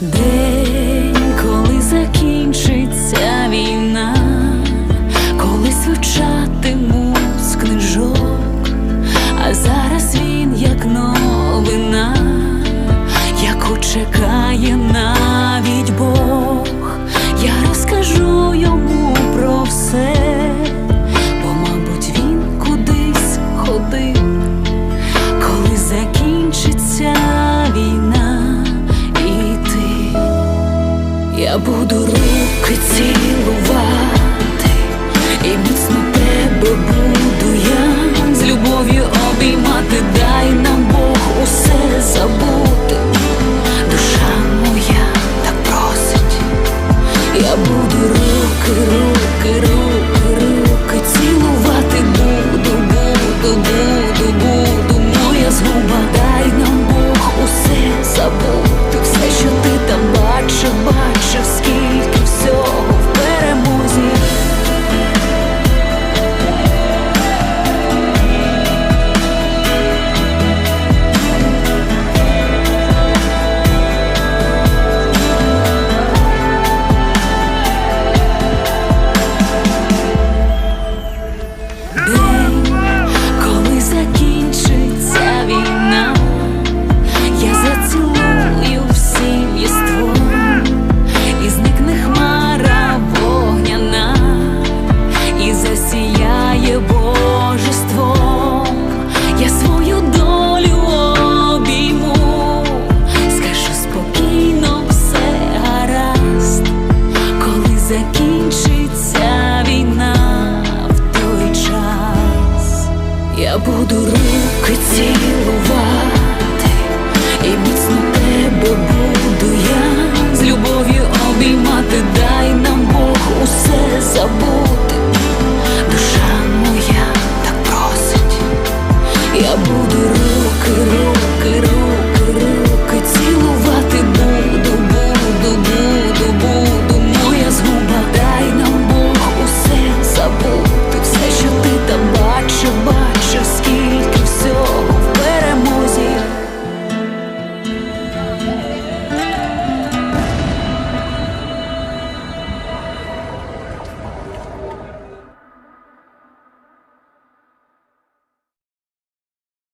День, коли закінчиться Буду руки цілувати і міцно тебе буду я. Буду руки цілу.